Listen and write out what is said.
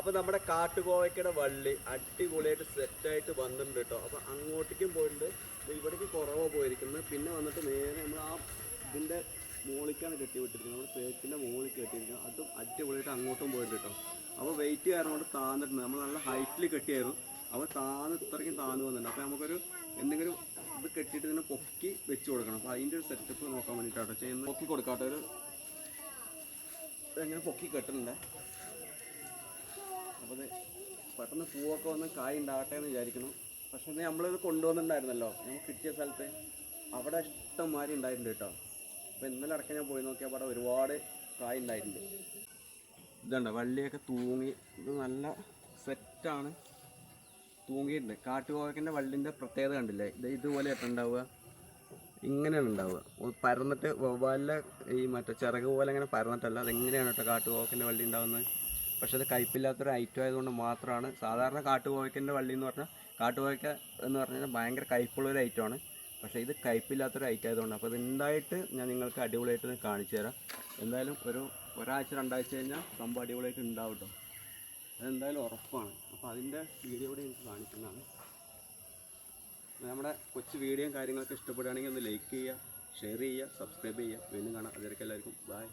അപ്പോൾ നമ്മുടെ കാട്ടുകോവയ്ക്കയുടെ വള്ളി അടിപൊളിയായിട്ട് സെറ്റായിട്ട് വന്നിട്ടുണ്ട് കേട്ടോ അപ്പോൾ അങ്ങോട്ടേക്കും പോയിട്ടുണ്ട്. ഇവിടേക്ക് കുറവ് പോയിരിക്കുന്നത്. പിന്നെ വന്നിട്ട് നേരെ നമ്മൾ ആ ഇതിന്റെ മുകളിലേക്കാണ് കെട്ടി വിട്ടിരിക്കുന്നത് നമ്മുടെ പേക്കിന്റെ മുകളിൽ കെട്ടിയിരിക്കുന്നത്. അതും അടിപൊളിയായിട്ട് അങ്ങോട്ടും പോയിട്ടുണ്ട് കേട്ടോ അപ്പോൾ വെയിറ്റ് കാരണം കൊണ്ട് താന്നിട്ടുണ്ട്. നമ്മൾ നല്ല ഹൈറ്റിൽ കെട്ടിയായിരുന്നു. അപ്പോൾ താന്ന് ഇത്രയ്ക്കും താന്ന് വന്നിട്ടുണ്ട്. അപ്പോൾ നമുക്കൊരു എന്തെങ്കിലും ഇത് കെട്ടിയിട്ട് ഇങ്ങനെ പൊക്കി വെച്ച് കൊടുക്കണം. അപ്പോൾ അതിന്റെ ഒരു സെറ്റപ്പ് നോക്കാൻ വേണ്ടിട്ടാട്ടോ ചെയ്യുന്നത്. പൊക്കി കൊടുക്കാട്ടോ. ഒരു ഇതെങ്ങനെ പൊക്കി കെട്ടുന്നുണ്ട് പെട്ടെന്ന് പൂവൊക്കെ വന്ന് കായ് ഉണ്ടാകട്ടെ എന്ന് വിചാരിക്കുന്നു. പക്ഷേ നമ്മളിത് കൊണ്ടുവന്നിട്ടുണ്ടായിരുന്നല്ലോ. നമുക്ക് കിട്ടിയ സ്ഥലത്ത് അവിടെ ഇഷ്ടംമാതിരി ഉണ്ടായിട്ടുണ്ട് കേട്ടോ. അപ്പോൾ ഇന്നലെ അടക്കം ഞാൻ പോയി നോക്കിയപ്പോൾ അവിടെ ഒരുപാട് കായ് ഉണ്ടായിട്ടുണ്ട് ഇതുണ്ട്? വള്ളിയൊക്കെ തൂങ്ങി ഇത് നല്ല സെറ്റാണ് തൂങ്ങിയിട്ടുണ്ട്. കാട്ടുപോകന്റെ വള്ളിന്റെ പ്രത്യേകത കണ്ടില്ലേ? ഇത് ഇതുപോലെ ഉണ്ടാവുക ഇങ്ങനെയാണ് ഉണ്ടാവുക പരന്നിട്ട് വവ്വാലിലെ ഈ മറ്റേ ചിറക് പോലെ അങ്ങനെ പരന്നിട്ടല്ല. അതെങ്ങനെയാണ് കേട്ടോ കാട്ടുപോക്കിന്റെ വള്ളി ഉണ്ടാവുന്നത് പക്ഷെ അത് കയ്പില്ലാത്തൊരു ഐറ്റം ആയതുകൊണ്ട് മാത്രമാണ്. സാധാരണ കാട്ടുപോയ്ക്കന്റെ വള്ളി എന്ന് പറഞ്ഞാൽ കാട്ടുപോയ്ക്ക എന്ന് പറഞ്ഞാൽ ഭയങ്കര കയ്പുള്ളൊരു ഐറ്റമാണ് പക്ഷേ ഇത് കയ്പില്ലാത്തൊരു ഐറ്റം ആയതുകൊണ്ട് അപ്പോൾ ഇതുണ്ടായിട്ട് ഞാൻ നിങ്ങൾക്ക് അടിപൊളിയായിട്ട് കാണിച്ചു തരാം. എന്തായാലും ഒരു ഒരാഴ്ച രണ്ടാഴ്ച കഴിഞ്ഞാൽ സംഭവം അടിപൊളിയായിട്ട് ഉണ്ടാവും കേട്ടോ. അതെന്തായാലും ഉറപ്പാണ്. അപ്പോൾ അതിന്റെ വീഡിയോ കൂടി എനിക്ക് കാണിക്കുന്നതാണ്. നമ്മുടെ കൊച്ചു വീഡിയോയും കാര്യങ്ങളൊക്കെ ഇഷ്ടപ്പെടുകയാണെങ്കിൽ ഒന്ന് ലൈക്ക് ചെയ്യുക ഷെയർ ചെയ്യുക സബ്സ്ക്രൈബ് ചെയ്യുക. വീണ്ടും കാണാം. അതിലേക്ക് എല്ലാവർക്കും. ബൈ